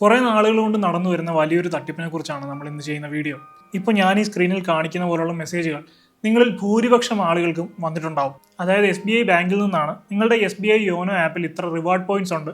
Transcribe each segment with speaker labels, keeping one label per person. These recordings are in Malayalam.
Speaker 1: കുറേ നാളുകൾ കൊണ്ട് നടന്നു വരുന്ന വലിയൊരു തട്ടിപ്പിനെ കുറിച്ചാണ് നമ്മൾ ഇന്ന് ചെയ്യുന്ന വീഡിയോ. ഇപ്പോൾ ഞാൻ ഈ സ്ക്രീനിൽ കാണിക്കുന്ന പോലുള്ള മെസ്സേജുകൾ നിങ്ങളിൽ ഭൂരിപക്ഷം ആളുകൾക്കും വന്നിട്ടുണ്ടാവും. അതായത് എസ് ബി ഐ ബാങ്കിൽ നിന്നാണ് നിങ്ങളുടെ എസ് ബി ഐ യോനോ ആപ്പിൽ ഇത്ര റിവാർഡ് പോയിന്റ്സ് ഉണ്ട്.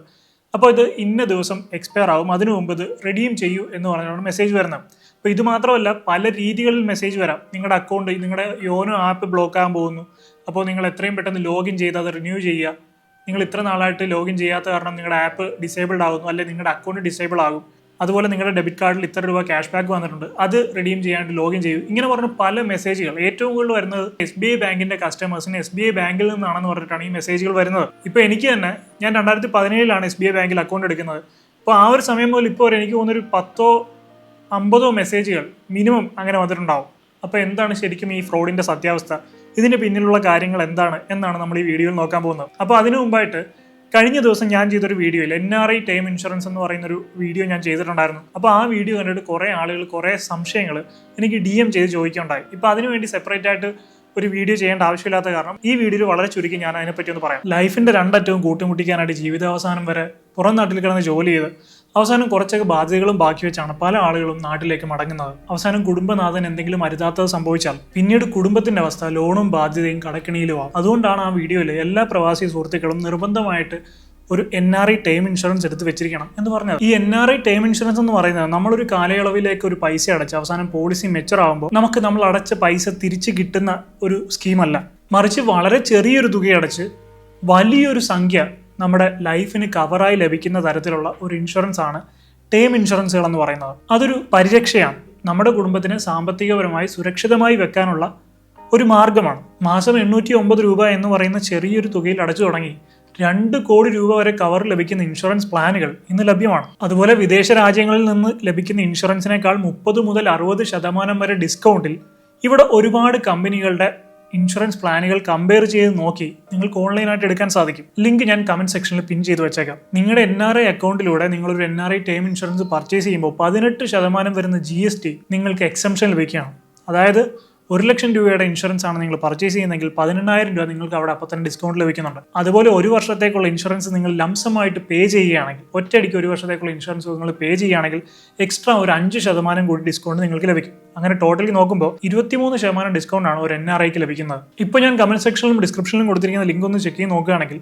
Speaker 1: അപ്പോൾ ഇത് ഇന്ന ദിവസം എക്സ്പയർ ആവും. അതിനു മുമ്പ് ഇത് റെഡീം ചെയ്യൂ എന്ന് പറഞ്ഞാണ് മെസ്സേജ് വരുന്നത്. അപ്പോൾ ഇത് മാത്രമല്ല പല രീതികളിൽ മെസ്സേജ് വരാം. നിങ്ങളുടെ അക്കൗണ്ട് നിങ്ങളുടെ യോനോ ആപ്പ് ബ്ലോക്ക് ആകാൻ പോകുന്നു. അപ്പോൾ നിങ്ങൾ എത്രയും പെട്ടെന്ന് ലോഗിൻ ചെയ്ത് അത് റിന്യൂ ചെയ്യുക. നിങ്ങൾ ഇത്ര നാളായിട്ട് ലോഗിൻ ചെയ്യാത്ത കാരണം നിങ്ങളുടെ ആപ്പ് ഡിസേബിൾഡ് ആകുന്നു അല്ലെങ്കിൽ നിങ്ങളുടെ അക്കൗണ്ട് ഡിസേബിൾ ആകും. അതുപോലെ നിങ്ങളുടെ ഡെബിറ്റ് കാർഡിൽ ഇത്ര രൂപ ക്യാഷ് ബാക്ക് വന്നിട്ടുണ്ട്. അത് റിഡീം ചെയ്യാണ്ട് ലോഗിൻ ചെയ്യും. ഇങ്ങനെ പറഞ്ഞ പല മെസ്സേജുകൾ ഏറ്റവും കൂടുതൽ വരുന്നത് എസ് ബി ഐ ബാങ്കിന്റെ കസ്റ്റമേഴ്സിന് എസ് ബി ഐ ബാങ്കിൽ നിന്നാണെന്ന് പറഞ്ഞിട്ടാണ് ഈ മെസ്സേജുകൾ വരുന്നത്. ഇപ്പോൾ എനിക്ക് തന്നെ ഞാൻ രണ്ടായിരത്തി പതിനേഴിലാണ് എസ് ബി ഐ ബാങ്കിൽ അക്കൗണ്ട് എടുക്കുന്നത്. അപ്പോൾ ആ ഒരു സമയം മുതൽ ഇപ്പോൾ വരെ എനിക്ക് തോന്നുന്നൊരു പത്തോ അമ്പതോ മെസ്സേജുകൾ മിനിമം അങ്ങനെ വന്നിട്ടുണ്ടാവും. അപ്പോൾ എന്താണ് ശരിക്കും ഈ ഫ്രോഡിന്റെ സത്യാവസ്ഥ? ഇതിന് പിന്നിലുള്ള കാര്യങ്ങൾ എന്താണ് എന്നാണ് നമ്മൾ ഈ വീഡിയോയിൽ നോക്കാൻ പോകുന്നത്. അപ്പോൾ അതിനു മുമ്പായിട്ട് കഴിഞ്ഞ ദിവസം ഞാൻ ചെയ്തൊരു വീഡിയോയിൽ N R I time insurance എന്ന് പറയുന്ന ഒരു വീഡിയോ ഞാൻ ചെയ്തിട്ടുണ്ടായിരുന്നു. അപ്പോൾ ആ വീഡിയോ കണ്ടിട്ട് കുറേ ആളുകൾ കുറേ സംശയങ്ങൾ എനിക്ക് ഡി എം ചെയ്ത് ചോദിക്കുകയുണ്ടായി. ഇപ്പോൾ അതിനുവേണ്ടി സെപ്പറേറ്റ് ആയിട്ട് ഒരു വീഡിയോ ചെയ്യേണ്ട ആവശ്യമില്ലാത്ത കാരണം ഈ വീഡിയോയിൽ വളരെ ചുരുക്കി ഞാൻ അതിനെപ്പറ്റി ഒന്ന് പറയാം. ലൈഫിന്റെ രണ്ടറ്റവും കൂട്ടിമുട്ടിക്കാനായിട്ട് ജീവിതാവസാനം വരെ പുറം നാട്ടിൽ കിടന്ന് ജോലി ചെയ്ത് അവസാനം കുറച്ചൊക്കെ ബാധ്യതകളും ബാക്കി വെച്ചാണ് പല ആളുകളും നാട്ടിലേക്ക് മടങ്ങുന്നത്. അവസാനം കുടുംബനാഥൻ എന്തെങ്കിലും അരുതാത്തത് സംഭവിച്ചാൽ പിന്നീട് കുടുംബത്തിന്റെ അവസ്ഥ ലോണും ബാധ്യതയും കടക്കിണിയിലുമാവും അതുകൊണ്ടാണ് ആ വീഡിയോയിൽ എല്ലാ പ്രവാസി സുഹൃത്തുക്കളും നിർബന്ധമായിട്ട് ഒരു N R I term insurance എടുത്ത് വെച്ചിരിക്കണം എന്ന് പറഞ്ഞത്. ഈ N R I term insurance എന്ന് പറയുന്നത് നമ്മളൊരു കാലയളവിലേക്ക് ഒരു പൈസ അടച്ച് അവസാനം പോളിസി മെച്ചർ ആകുമ്പോൾ നമുക്ക് നമ്മൾ അടച്ച പൈസ തിരിച്ച് കിട്ടുന്ന ഒരു സ്കീമല്ല മറിച്ച് വളരെ ചെറിയൊരു തുക അടച്ച് വലിയൊരു സംഖ്യ നമ്മുടെ ലൈഫിന് കവറായി ലഭിക്കുന്ന തരത്തിലുള്ള ഒരു ഇൻഷുറൻസ് ആണ് ടേം ഇൻഷുറൻസുകൾ എന്ന് പറയുന്നത്. അതൊരു പരിരക്ഷയാണ്. നമ്മുടെ കുടുംബത്തിന് സാമ്പത്തികപരമായി സുരക്ഷിതമായി വെക്കാനുള്ള ഒരു മാർഗമാണ്. മാസം എണ്ണൂറ്റി ഒമ്പത് രൂപ എന്ന് പറയുന്ന ചെറിയൊരു തുകയിൽ അടച്ചു തുടങ്ങി രണ്ട് കോടി രൂപ വരെ കവർ ലഭിക്കുന്ന ഇൻഷുറൻസ് പ്ലാനുകൾ ഇന്ന് ലഭ്യമാണ്. അതുപോലെ വിദേശ രാജ്യങ്ങളിൽ നിന്ന് ലഭിക്കുന്ന ഇൻഷുറൻസിനേക്കാൾ മുപ്പത് മുതൽ അറുപത് ശതമാനം വരെ ഡിസ്കൗണ്ടിൽ ഇവിടെ ഒരുപാട് കമ്പനികളുടെ ഇൻഷുറൻസ് പ്ലാനുകൾ കമ്പയർ ചെയ്ത് നോക്കി നിങ്ങൾക്ക് ഓൺലൈനായിട്ട് എടുക്കാൻ സാധിക്കും. ലിങ്ക് ഞാൻ കമന്റ് സെക്ഷനിൽ പിൻ ചെയ്ത് വെച്ചേക്കാം. നിങ്ങളുടെ എൻ ആർ ഐ അക്കൗണ്ടിലൂടെ നിങ്ങളൊരു N R I term insurance purchase ചെയ്യുമ്പോൾ പതിനെട്ട് ശതമാനം വരുന്ന ജി എസ് ടി നിങ്ങൾക്ക് എക്സംഷൻ ലഭിക്കുകയാണ് അതായത് ഒരു ലക്ഷം രൂപയുടെ ഇൻഷുറൻസ് ആണ് നിങ്ങൾ പർച്ചേസ് ചെയ്യുന്നതെങ്കിൽ പതിനെണ്ണായിരം രൂപ നിങ്ങൾക്ക് അവിടെ അപ്പോൾ തന്നെ ഡിസ്കൗണ്ട് ലഭിക്കുന്നുണ്ട്. അതുപോലെ ഒരു വർഷത്തേക്കുള്ള ഇൻഷുറൻസ് നിങ്ങൾ ലംസമായിട്ട് പേ ചെയ്യുകയാണെങ്കിൽ ഒറ്റയടിക്ക് ഒരു വർഷത്തേക്കുള്ള ഇൻഷുറൻസ് നിങ്ങൾ പേ ചെയ്യുകയാണെങ്കിൽ എക്സ്ട്രാ ഒരു അഞ്ച് ശതമാനം കൂടി ഡിസ്കൗണ്ട് നിങ്ങൾക്ക് ലഭിക്കും. അങ്ങനെ ടോട്ടലി നോക്കുമ്പോൾ ഇരുപത്തിമൂന്ന് ശതമാനം ഡിസ്കൗണ്ട് ആണ് ഒരു എൻ ആർ ഐക്ക് ലഭിക്കുന്നത്. ഇപ്പോൾ ഞാൻ കമന്റ് സെക്ഷനിലും ഡിസ്ക്രിപ്ഷനിലും കൊടുത്തിരിക്കുന്ന ലിങ്ക് ഒന്ന് ചെക്ക് ചെയ്ത് നോക്കുകയാണെങ്കിൽ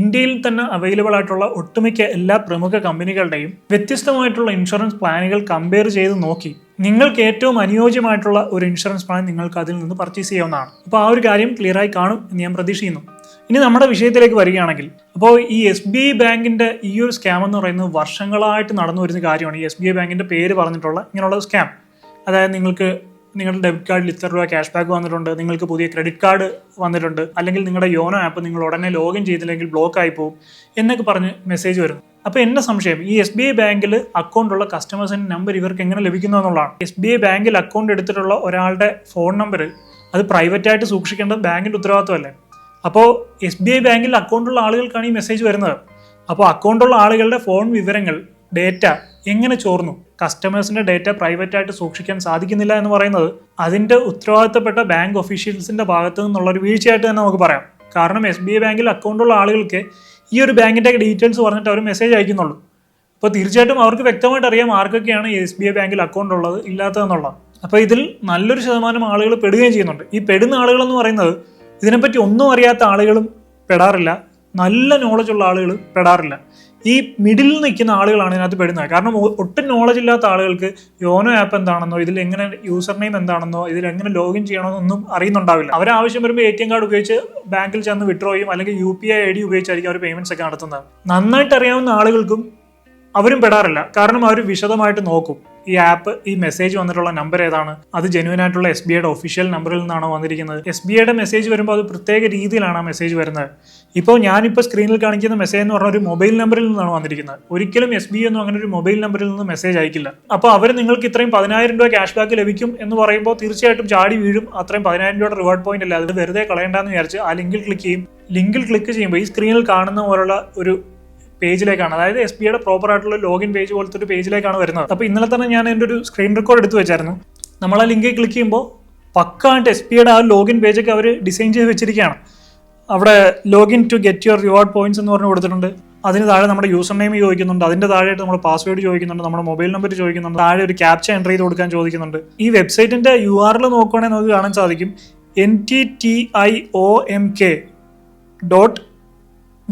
Speaker 1: ഇന്ത്യയിൽ തന്നെ അവൈലബിൾ ആയിട്ടുള്ള ഒട്ടുമിക്ക എല്ലാ പ്രമുഖ കമ്പനികളുടെയും വ്യത്യസ്തമായിട്ടുള്ള ഇൻഷുറൻസ് പ്ലാനുകൾ കമ്പയർ ചെയ്ത് നോക്കി നിങ്ങൾക്ക് ഏറ്റവും അനുയോജ്യമായിട്ടുള്ള ഒരു ഇൻഷുറൻസ് പ്ലാൻ നിങ്ങൾക്ക് അതിൽ നിന്ന് പർച്ചേസ് ചെയ്യാവുന്നതാണ്. അപ്പോൾ ആ ഒരു കാര്യം ക്ലിയറായി കാണും എന്ന് ഞാൻ പ്രതീക്ഷിക്കുന്നു. ഇനി നമ്മുടെ വിഷയത്തിലേക്ക് വരികയാണെങ്കിൽ അപ്പോൾ ഈ എസ് ബി ഐ ബാങ്കിന്റെ ഈ ഒരു സ്കാം എന്ന് പറയുന്നത് വർഷങ്ങളായിട്ട് നടന്നു വരുന്ന കാര്യമാണ്. ഈ എസ് ബി ഐ ബാങ്കിന്റെ പേര് പറഞ്ഞിട്ടുള്ള ഇങ്ങനെയുള്ള സ്കാം അതായത് നിങ്ങൾക്ക് നിങ്ങളുടെ ഡെബിറ്റ് കാർഡിൽ ഇത്ര രൂപ ക്യാഷ് ബാക്ക് വന്നിട്ടുണ്ട് നിങ്ങൾക്ക് പുതിയ ക്രെഡിറ്റ് കാർഡ് വന്നിട്ടുണ്ട് അല്ലെങ്കിൽ നിങ്ങളുടെ യോനോ ആപ്പ് നിങ്ങൾ ഉടനെ ലോഗിൻ ചെയ്തില്ലെങ്കിൽ ബ്ലോക്ക് ആയി പോകും എന്നൊക്കെ പറഞ്ഞ് മെസ്സേജ് വരും അപ്പോൾ എന്റെ സംശയം ഈ എസ് ബി ഐ ബാങ്കിൽ അക്കൗണ്ട് ഉള്ള കസ്റ്റമേഴ്സിന്റെ നമ്പർ ഇവർക്ക് എങ്ങനെ ലഭിക്കുന്നു എന്നുള്ളതാണ്. എസ് ബി ഐ ബാങ്കിൽ അക്കൗണ്ട് എടുത്തിട്ടുള്ള ഒരാളുടെ ഫോൺ നമ്പർ അത് പ്രൈവറ്റ് ആയിട്ട് സൂക്ഷിക്കേണ്ടത് ബാങ്കിന്റെ ഉത്തരവാദിത്വമല്ലേ? അപ്പോൾ എസ് ബി ഐ ബാങ്കിൽ അക്കൗണ്ടുള്ള ആളുകൾക്കാണ് ഈ മെസ്സേജ് വരുന്നത്. അപ്പോൾ അക്കൗണ്ടുള്ള ആളുകളുടെ ഫോൺ വിവരങ്ങൾ ഡേറ്റ എങ്ങനെ ചോർന്നു? കസ്റ്റമേഴ്സിന്റെ ഡേറ്റ പ്രൈവറ്റ് ആയിട്ട് സൂക്ഷിക്കാൻ സാധിക്കുന്നില്ല എന്ന് പറയുന്നത് അതിന്റെ ഉത്തരവാദിത്തപ്പെട്ട ബാങ്ക് ഒഫീഷ്യൽസിന്റെ ഭാഗത്തു നിന്നുള്ള ഒരു വീഴ്ചയായിട്ട് തന്നെ നമുക്ക് പറയാം. കാരണം എസ് ബി ഐ ബാങ്കിൽ അക്കൗണ്ടുള്ള ആളുകൾക്ക് ഈ ഒരു ബാങ്കിന്റെ ഡീറ്റെയിൽസ് പറഞ്ഞിട്ട് അവർ മെസ്സേജ് അയക്കുന്നുള്ളൂ. അപ്പോൾ തീർച്ചയായിട്ടും അവർക്ക് വ്യക്തമായിട്ട് അറിയാം ആർക്കൊക്കെയാണ് എസ് ബി ഐ ബാങ്കിൽ അക്കൗണ്ട് ഉള്ളത് ഇല്ലാത്തതെന്നുള്ളത്. അപ്പോൾ ഇതിൽ നല്ലൊരു ശതമാനം ആളുകൾ പെടുകയും ചെയ്യുന്നുണ്ട്. ഈ പെടുന്ന ആളുകളെന്ന് പറയുന്നത് ഇതിനെപ്പറ്റി ഒന്നും അറിയാത്ത ആളുകളും പെടാറില്ല. നല്ല നോളജുള്ള ആളുകൾ പെടാറില്ല. ഈ മിഡിലിൽ നിൽക്കുന്ന ആളുകളാണ് ഇതിനകത്ത് പെടുന്നത്. കാരണം ഒട്ടും നോളജ് ഇല്ലാത്ത ആളുകൾക്ക് യോനോ ആപ്പ് എന്താണെന്നോ ഇതിൽ എങ്ങനെ യൂസർ നെയിം എന്താണെന്നോ ഇതിൽ എങ്ങനെ ലോഗിൻ ചെയ്യണമെന്നോ ഒന്നും അറിയുന്നുണ്ടാവില്ല. അവർ ആവശ്യം വരുമ്പോൾ എ ടി എം കാർഡ് ഉപയോഗിച്ച് ബാങ്കിൽ ചെന്ന് വിഡ്രോ ചെയ്യും അല്ലെങ്കിൽ U P I I D ഉപയോഗിച്ചായിരിക്കും അവർ പേയ്മെന്റ്സ് ഒക്കെ നടത്തുന്നത്. നന്നായിട്ട് അറിയാവുന്ന ആളുകൾക്കും അവരും പെടാറില്ല. കാരണം അവർ വിശദമായിട്ട് നോക്കും. ഈ ആപ്പ് ഈ മെസ്സേജ് വന്നിട്ടുള്ള നമ്പർ ഏതാണ്? അത് ജെന്യൂൻ ആയിട്ടുള്ള എസ് ബി ഐയുടെ ഒഫീഷ്യൽ നമ്പറിൽ നിന്നാണോ വന്നിരിക്കുന്നത്? എസ് ബി ഐയുടെ മെസ്സേജ് വരുമ്പോൾ അത് പ്രത്യേക രീതിയിലാണ് ആ മെസ്സേജ് വരുന്നത്. ഇപ്പോൾ ഞാനിപ്പോൾ സ്ക്രീനിൽ കാണിക്കുന്ന മെസ്സേജ് എന്ന് പറഞ്ഞ ഒരു മൊബൈൽ നമ്പറിൽ നിന്നാണ് വന്നിരിക്കുന്നത്. ഒരിക്കലും എസ് ബി ഒന്നും അങ്ങനെ ഒരു മൊബൈൽ നമ്പറിൽ നിന്ന് മെസ്സേജ് അയക്കില്ല. അപ്പോൾ അവർ നിങ്ങൾക്ക് ഇത്രയും പതിനായിരം രൂപ ക്യാഷ് ബാക്ക് ലഭിക്കും എന്ന് പറയുമ്പോൾ തീർച്ചയായിട്ടും ചാടി വീഴും. അത്രയും പതിനായിരം രൂപയുടെ റിവാർഡ് പോയിന്റ് അല്ല? അത് വെറുതെ കളയണ്ടെന്ന് വിചാരിച്ച് ആ ലിങ്കിൽ ക്ലിക്ക് ചെയ്യും. ലിങ്കിൽ ക്ലിക്ക് ചെയ്യുമ്പോൾ ഈ സ്ക്രീനിൽ കാണുന്ന പോലുള്ള ഒരു പേജിലേക്കാണ്. അതായത് എസ് ബിയുടെ പ്രോപ്പർ ആയിട്ടുള്ള ലോഗിൻ പേജ് പോലത്തെ ഒരു പേജിലേക്കാണ് വരുന്നത്. അപ്പോൾ ഇന്നലെ തന്നെ ഞാൻ എന്റെ ഒരു സ്ക്രീൻ റെക്കോർഡ് എടുത്തു വെച്ചായിരുന്നു. നമ്മൾ ആ ലിങ്കിൽ ക്ലിക്ക് ചെയ്യുമ്പോൾ പക്കായിട്ട് എസ് ബിയുടെ ആ ലോഗിൻ പേജൊക്കെ അവർ ഡിസൈൻ ചെയ്ത് വെച്ചിരിക്കുകയാണ്. അവിടെ login to get your reward points എന്ന് പറഞ്ഞ് കൊടുത്തിട്ടുണ്ട്. അതിന് താഴെ നമ്മുടെ യൂസർ നെയിം ചോദിക്കുന്നുണ്ട്. അതിന്റെ താഴെയായിട്ട് നമ്മുടെ പാസ്വേഡ് ചോദിക്കുന്നുണ്ട്. നമ്മുടെ മൊബൈൽ നമ്പർ ചോദിക്കുന്നുണ്ട്. താഴെ ഒരു ക്യാപ്ച എന്റർ ചെയ്ത് കൊടുക്കാൻ ചോദിക്കുന്നുണ്ട്. ഈ വെബ്സൈറ്റിന്റെ യു ആറിൽ നോക്കുകയാണെങ്കിൽ നമുക്ക് കാണാൻ സാധിക്കും. N T T I O M K dot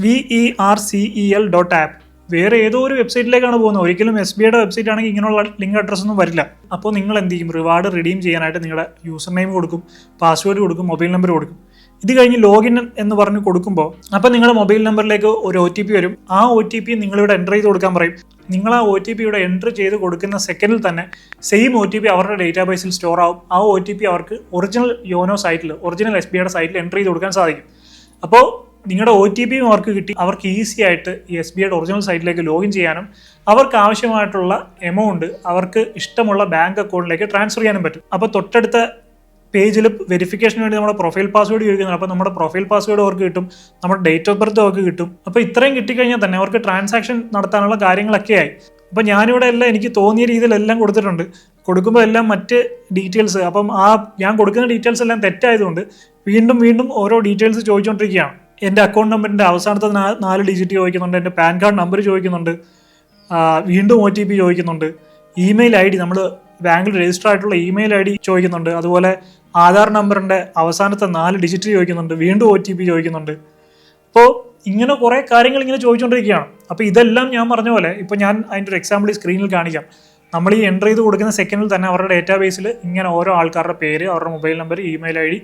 Speaker 1: V E R C E L dot app വേറെ ഏതോ ഒരു വെബ്സൈറ്റിലേക്കാണ് പോകുന്നത്. ഒരിക്കലും എസ് ബി ഐയുടെ വെബ്സൈറ്റ് ആണെങ്കിൽ ഇങ്ങനെയുള്ള ലിങ്ക് അഡ്രസ് ഒന്നും വരില്ല. അപ്പോൾ നിങ്ങൾ എന്ത് ചെയ്യും? റിവാർഡ് റിഡീം ചെയ്യാനായിട്ട് നിങ്ങളുടെ യൂസർ നെയിം കൊടുക്കും പാസ്വേഡ് കൊടുക്കും മൊബൈൽ നമ്പർ കൊടുക്കും. ഇത് കഴിഞ്ഞ് ലോഗിൻ എന്ന് പറഞ്ഞ് കൊടുക്കുമ്പോൾ അപ്പോൾ നിങ്ങളുടെ മൊബൈൽ നമ്പറിലേക്ക് ഒരു ഒ ടി പി വരും. ആ ഒ ടി പി നിങ്ങളിവിടെ എന്റർ ചെയ്ത് കൊടുക്കാൻ പറയും. നിങ്ങൾ ആ ഒ ടി പി ഇവിടെ എന്റർ ചെയ്ത് കൊടുക്കുന്ന സെക്കൻഡിൽ തന്നെ സെയിം ഒ ടി പി അവരുടെ ഡേറ്റാബേസിൽ സ്റ്റോർ ആവും. ആ ഒ ടി പി അവർക്ക് ഒറിജിനൽ യോനോ സൈറ്റിൽ ഒറിജിനൽ എസ് ബി ഐയുടെ സൈറ്റിൽ എന്റർ ചെയ്ത് കൊടുക്കാൻ സാധിക്കും. അപ്പോൾ നിങ്ങളുടെ ഒ ടി പിയും അവർക്ക് കിട്ടി അവർക്ക് ഈസി ആയിട്ട് ഈ എസ് ബി ഐയുടെ ഒറിജിനൽ സൈറ്റിലേക്ക് ലോഗിൻ ചെയ്യാനും അവർക്ക് ആവശ്യമായിട്ടുള്ള എമൗണ്ട് അവർക്ക് ഇഷ്ടമുള്ള ബാങ്ക് അക്കൗണ്ടിലേക്ക് ട്രാൻസ്ഫർ ചെയ്യാനും പറ്റും. അപ്പോൾ തൊട്ടടുത്ത പേജിൽ വെരിഫിക്കേഷന് വേണ്ടി നമ്മുടെ പ്രൊഫൈൽ പാസ്വേഡ് ചോദിക്കുന്നത് അപ്പോൾ നമ്മുടെ പ്രൊഫൈൽ പാസ്വേഡ് അവർക്ക് കിട്ടും നമ്മുടെ ഡേറ്റ് ഓഫ് ബർത്ത് അവർക്ക് കിട്ടും. അപ്പോൾ ഇത്രയും കിട്ടിക്കഴിഞ്ഞാൽ തന്നെ അവർക്ക് ട്രാൻസാക്ഷൻ നടത്താനുള്ള കാര്യങ്ങളൊക്കെ ആയി. അപ്പോൾ ഞാനിവിടെ എല്ലാം എനിക്ക് തോന്നിയ രീതിയിലെല്ലാം കൊടുത്തിട്ടുണ്ട്. കൊടുക്കുമ്പോൾ എല്ലാം മറ്റ് ഡീറ്റെയിൽസ് അപ്പം ആ ഞാൻ കൊടുക്കുന്ന ഡീറ്റെയിൽസ് എല്ലാം തെറ്റായതുകൊണ്ട് വീണ്ടും വീണ്ടും ഓരോ ഡീറ്റെയിൽസ് ചോദിച്ചുകൊണ്ടിരിക്കുകയാണ് എന്റെ അക്കൗണ്ട് നമ്പറിന്റെ അവസാനത്തെ നാല് ഡിജിറ്റ് ചോദിക്കുന്നുണ്ട്. എന്റെ പാൻ കാർഡ് നമ്പർ ചോദിക്കുന്നുണ്ട്. വീണ്ടും ഒ ടി പി ചോദിക്കുന്നുണ്ട്. ഇമെയിൽ ഐ ഡി നമ്മൾ ബാങ്കിൽ രജിസ്റ്റർ ആയിട്ടുള്ള ഇമെയിൽ ഐ ഡി ചോദിക്കുന്നുണ്ട്. അതുപോലെ ആധാർ നമ്പറിന്റെ അവസാനത്തെ നാല് ഡിജിറ്റ് ചോദിക്കുന്നുണ്ട്. വീണ്ടും ഒ ടി പി ചോദിക്കുന്നുണ്ട്. അപ്പോൾ ഇങ്ങനെ കുറേ കാര്യങ്ങൾ ഇങ്ങനെ ചോദിച്ചുകൊണ്ടിരിക്കുകയാണ് അപ്പോൾ ഇതെല്ലാം ഞാൻ പറഞ്ഞ പോലെ ഇപ്പോൾ ഞാൻ അതിന്റെ ഒരു എക്സാമ്പിൾ സ്ക്രീനിൽ കാണിക്കാം. നമ്മൾ ഈ എന്റർ ചെയ്ത് കൊടുക്കുന്ന സെക്കൻഡിൽ തന്നെ അവരുടെ ഡേറ്റാബേസിൽ ഇങ്ങനെ ഓരോ ആൾക്കാരുടെ പേര് അവരുടെ mobile number email I D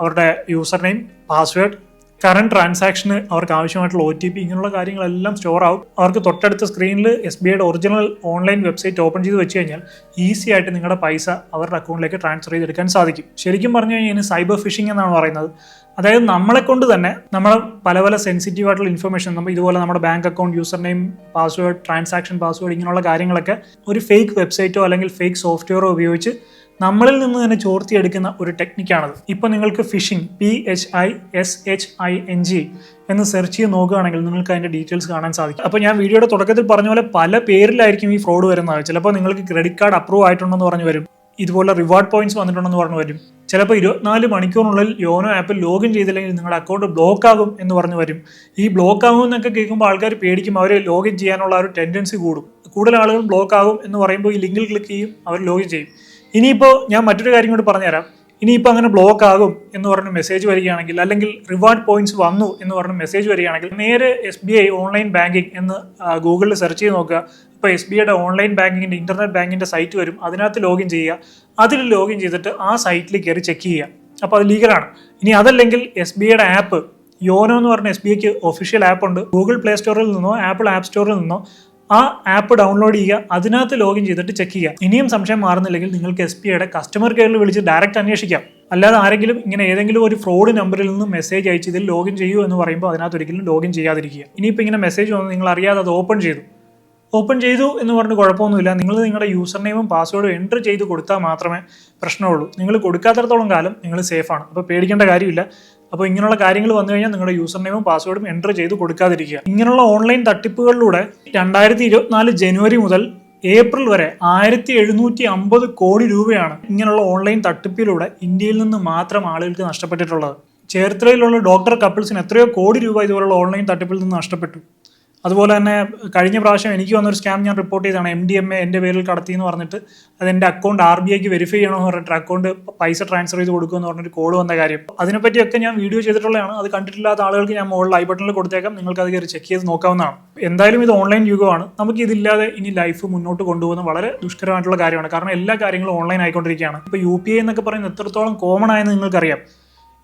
Speaker 1: അവരുടെ യൂസർ നെയിം പാസ്വേഡ് കറണ്ട് ട്രാൻസാക്ഷന് അവർക്ക് ആവശ്യമായിട്ടുള്ള ഒ ടി പി ഇങ്ങനെയുള്ള കാര്യങ്ങളെല്ലാം സ്റ്റോർ ആവും. അവർക്ക് തൊട്ടടുത്ത സ്ക്രീനിൽ എസ് ബി ഐയുടെ ഒറിജിനൽ ഓൺലൈൻ വെബ്സൈറ്റ് ഓപ്പൺ ചെയ്ത് വെച്ച് കഴിഞ്ഞാൽ ഈസി ആയിട്ട് നിങ്ങളുടെ പൈസ അവരുടെ അക്കൗണ്ടിലേക്ക് ട്രാൻസ്ഫർ ചെയ്തെടുക്കാൻ സാധിക്കും. ശരിക്കും പറഞ്ഞു കഴിഞ്ഞാൽ സൈബർ ഫിഷിംഗ് എന്നാണ് പറയുന്നത്. അതായത് നമ്മളെ കൊണ്ട് തന്നെ നമ്മളെ പല പല സെൻസിറ്റീവ് ആയിട്ടുള്ള ഇൻഫർമേഷൻ നമ്മൾ ഇതുപോലെ നമ്മുടെ bank account user name password transaction password ഇങ്ങനെയുള്ള കാര്യങ്ങളൊക്കെ ഒരു ഫേക്ക് വെബ്സൈറ്റോ അല്ലെങ്കിൽ ഫേക്ക് സോഫ്റ്റ്വെയറോ ഉപയോഗിച്ച് നമ്മളിൽ നിന്ന് തന്നെ ചോർത്തിയെടുക്കുന്ന ഒരു ടെക്നിക്കാണത് ഇപ്പം നിങ്ങൾക്ക് phishing P H I S H I N G എന്ന് സെർച്ച് ചെയ്ത് നോക്കുകയാണെങ്കിൽ നിങ്ങൾക്ക് അതിന്റെ ഡീറ്റെയിൽസ് കാണാൻ സാധിക്കും. അപ്പോൾ ഞാൻ വീഡിയോയുടെ തുടക്കത്തിൽ പറഞ്ഞ പോലെ പല പേരിലായിരിക്കും ഈ ഫ്രോഡ് വരുന്നത്. ചിലപ്പോൾ നിങ്ങൾക്ക് ക്രെഡിറ്റ് കാർഡ് അപ്രൂവ് ആയിട്ടുണ്ടെന്ന് പറഞ്ഞു വരും. ഇതുപോലെ റിവാർഡ് പോയിന്റ്സ് വന്നിട്ടുണ്ടെന്ന് പറഞ്ഞു വരും. ചിലപ്പോൾ ഇരുപത്തിനാല് മണിക്കൂറിനുള്ളിൽ യോനോ ആപ്പിൽ ലോഗിൻ ചെയ്തില്ലെങ്കിൽ നിങ്ങളുടെ അക്കൗണ്ട് ബ്ലോക്ക് ആകും എന്ന് പറഞ്ഞു വരും. ഈ ബ്ലോക്ക് ആകും എന്നൊക്കെ കേൾക്കുമ്പോൾ ആൾക്കാർ പേടിക്കും അവരെ ലോഗിൻ ചെയ്യാനുള്ള ഒരു ടെൻഡൻസി കൂടും. കൂടുതൽ ആളുകൾ ബ്ലോക്ക് ആകും എന്ന് പറയുമ്പോൾ ഈ ലിങ്കിൽ ക്ലിക്ക് ചെയ്യും അവർ ലോഗിൻ ചെയ്യും. ഇനിയിപ്പോൾ ഞാൻ മറ്റൊരു കാര്യം കൂടി പറഞ്ഞുതരാം. ഇനിയിപ്പോൾ അങ്ങനെ ബ്ലോക്ക് ആകും എന്ന് പറഞ്ഞ് മെസ്സേജ് വരികയാണെങ്കിൽ അല്ലെങ്കിൽ റിവാർഡ് പോയിന്റ്സ് വന്നു എന്ന് പറഞ്ഞ് മെസ്സേജ് വരികയാണെങ്കിൽ നേരെ S B I online banking എന്ന് ഗൂഗിളിൽ സെർച്ച് ചെയ്ത് നോക്കുക. ഇപ്പോൾ എസ് ബി ഐയുടെ ഓൺലൈൻ ബാങ്കിങ്ങിന്റെ ഇന്റർനെറ്റ് ബാങ്കിന്റെ സൈറ്റ് വരും. അതിനകത്ത് ലോഗിൻ ചെയ്യുക. അതിൽ ലോഗിൻ ചെയ്തിട്ട് ആ സൈറ്റിൽ കയറി ചെക്ക് ചെയ്യുക. അപ്പോൾ അത് ലീഗലാണ് ഇനി അതല്ലെങ്കിൽ എസ് ബി ഐയുടെ ആപ്പ് യോനോ എന്ന് പറഞ്ഞ എസ് ബി ഐക്ക് ഒഫീഷ്യൽ ആപ്പ് ഉണ്ട്. ഗൂഗിൾ പ്ലേ സ്റ്റോറിൽ നിന്നോ ആപ്പിൾ ആപ്പ് സ്റ്റോറിൽ നിന്നോ ആ ആപ്പ് ഡൗൺലോഡ് ചെയ്യുക അതിനകത്ത് ലോഗിൻ ചെയ്തിട്ട് ചെക്ക് ചെയ്യുക. ഇനിയും സംശയം മാറുന്നില്ലെങ്കിൽ നിങ്ങൾക്ക് എസ് ബി കസ്റ്റമർ കെയറിൽ വിളിച്ച് ഡയറക്റ്റ് അന്വേഷിക്കാം. അല്ലാതെ ആരെങ്കിലും ഇങ്ങനെ ഏതെങ്കിലും ഒരു ഫ്രോഡ് നമ്പറിൽ നിന്ന് മെസ്സേജ് അയച്ച് ഇതിൽ ലോഗിൻ ചെയ്യൂ എന്ന് പറയുമ്പോൾ അതിനകത്ത് ഒരിക്കലും ലോഗിൻ ചെയ്യാതിരിക്കുക. ഇനിയിപ്പോൾ ഇങ്ങനെ മെസ്സേജ് വന്ന് നിങ്ങൾ അറിയാതെ അത് ഓപ്പൺ ചെയ്തു. ഓപ്പൺ ചെയ്തു എന്ന് പറഞ്ഞ് കുഴപ്പമൊന്നുമില്ല. നിങ്ങൾ നിങ്ങളുടെ യൂസർ നെയിമും പാസ്വേഡും എന്റർ ചെയ്ത് കൊടുത്താൽ മാത്രമേ പ്രശ്നമുള്ളൂ. നിങ്ങൾ കൊടുക്കാത്തടത്തോളം കാലം നിങ്ങൾ സേഫാണ് അപ്പോൾ പേടിക്കേണ്ട കാര്യമില്ല. അപ്പോൾ ഇങ്ങനെയുള്ള കാര്യങ്ങൾ വന്നു കഴിഞ്ഞാൽ നിങ്ങളുടെ യൂസർ നെയിമും പാസ്വേഡും എന്റർ ചെയ്ത് കൊടുക്കാതിരിക്കുക. ഇങ്ങനെയുള്ള ഓൺലൈൻ തട്ടിപ്പുകളിലൂടെ രണ്ടായിരത്തി ഇരുപത്തിനാല് ജനുവരി മുതൽ ഏപ്രിൽ വരെ ആയിരത്തി എഴുന്നൂറ്റി അമ്പത് കോടി രൂപയാണ് ഇങ്ങനെയുള്ള ഓൺലൈൻ തട്ടിപ്പിലൂടെ ഇന്ത്യയിൽ നിന്ന് മാത്രം ആളുകൾക്ക് നഷ്ടപ്പെട്ടിട്ടുള്ളത്. ചേർത്തലയിലുള്ള ഡോക്ടർ കപ്പിൾസിന് എത്രയോ കോടി രൂപ ഇതുപോലുള്ള ഓൺലൈൻ തട്ടിപ്പിൽ നിന്ന് നഷ്ടപ്പെട്ടു. അതുപോലെ തന്നെ കഴിഞ്ഞ പ്രാവശ്യം എനിക്ക് വന്നൊരു സ്കാം ഞാൻ റിപ്പോർട്ട് ചെയ്തതാണ്. എം ഡി എം എ എന്റെ പേരിൽ കടത്തി എന്ന് പറഞ്ഞിട്ട് അത് എന്റെ അക്കൗണ്ട് ആർ ബി ഐക്ക് വെരിഫൈ ചെയ്യണമെന്ന് പറഞ്ഞിട്ട് അക്കൗണ്ട് പൈസ ട്രാൻസ്ഫർ ചെയ്ത് കൊടുക്കുമെന്ന് പറഞ്ഞൊരു കോൾ വന്ന കാര്യം. അതിനെപ്പറ്റിയൊക്കെ ഞാൻ വീഡിയോ ചെയ്തിട്ടുള്ളതാണ്. അത് കണ്ടിട്ടില്ലാത്ത ആളുകൾക്ക് ഞാൻ മുകളിൽ ഐ ബട്ടണിൽ കൊടുത്തേക്കാം. നിങ്ങൾക്ക് അത് കയറി ചെക്ക് ചെയ്ത് നോക്കാവുന്നതാണ്. എന്തായാലും ഇത് ഓൺലൈൻ യുഗമാണ് നമുക്ക് ഇതില്ലാതെ ഇനി ലൈഫ് മുന്നോട്ട് കൊണ്ടുപോകുന്ന വളരെ ദുഷ്കരമായിട്ടുള്ള കാര്യമാണ്. കാരണം എല്ലാ കാര്യങ്ങളും ഓൺലൈൻ ആയിക്കൊണ്ടിരിക്കുകയാണ്. ഇപ്പോൾ യു പി ഐ എന്നൊക്കെ പറയുന്നത് എത്രത്തോളം കോമൺ ആയെന്ന് നിങ്ങൾക്കറിയാം.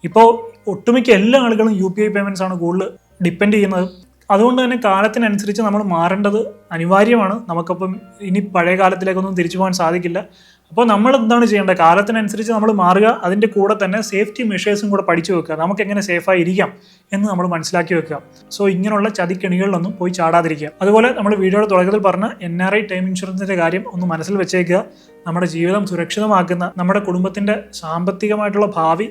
Speaker 1: ഇപ്പോൾ ഒട്ടുമിക്ക എല്ലാ ആളുകളും യു പി ഐ പേയ്മെന്റ്സ് ആണ് കൂടുതൽ ഡിപ്പെൻഡ് ചെയ്യുന്നത്. അതുകൊണ്ട് തന്നെ കാലത്തിനനുസരിച്ച് നമ്മൾ മാറേണ്ടത് അനിവാര്യമാണ്. നമുക്കപ്പം ഇനി പഴയ കാലത്തിലേക്കൊന്നും തിരിച്ചു പോകാൻ സാധിക്കില്ല. അപ്പോൾ നമ്മൾ എന്താണ് ചെയ്യേണ്ടത്? കാലത്തിനനുസരിച്ച് നമ്മൾ മാറുക അതിന്റെ കൂടെ തന്നെ സേഫ്റ്റി മെഷേഴ്സും കൂടെ പഠിച്ചു വെക്കുക. നമുക്ക് എങ്ങനെ സേഫായി ഇരിക്കാം എന്ന് നമ്മൾ മനസ്സിലാക്കി വെക്കുക. സോ ഇങ്ങനെയുള്ള ചതിക്കെണികളിലൊന്നും പോയി ചാടാതിരിക്കുക. അതുപോലെ നമ്മൾ വീഡിയോയുടെ തുടക്കത്തിൽ പറഞ്ഞ എൻ ആർ ഐ ടൈം ഇൻഷുറൻസിന്റെ കാര്യം ഒന്ന് മനസ്സിൽ വെച്ചേക്കുക. നമ്മുടെ ജീവിതം സുരക്ഷിതമാക്കുന്ന നമ്മുടെ കുടുംബത്തിന്റെ സാമ്പത്തികമായിട്ടുള്ള ഭാവി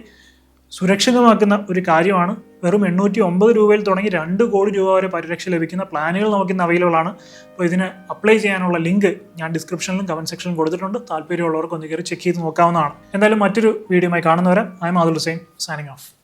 Speaker 1: സുരക്ഷിതമാക്കുന്ന ഒരു കാര്യമാണ്. വെറും എണ്ണൂറ്റി ഒമ്പത് രൂപയിൽ തുടങ്ങി രണ്ട് കോടി രൂപ വരെ പരിരക്ഷ ലഭിക്കുന്ന പ്ലാനുകൾ നമുക്കിന്ന് അവൈലബിൾ ആണ്. അപ്പോൾ ഇതിന് അപ്ലൈ ചെയ്യാനുള്ള ലിങ്ക് ഞാൻ ഡിസ്ക്രിപ്ഷനിലും കമന്റ് സെക്ഷനിലും കൊടുത്തിട്ടുണ്ട്. താല്പര്യമുള്ളവർക്ക് ഒന്ന് കയറി ചെക്ക് ചെയ്ത് നോക്കാവുന്നതാണ്. എന്തായാലും മറ്റൊരു വീഡിയോയുമായി കാണുന്നവരെ I Adul Hussain signing off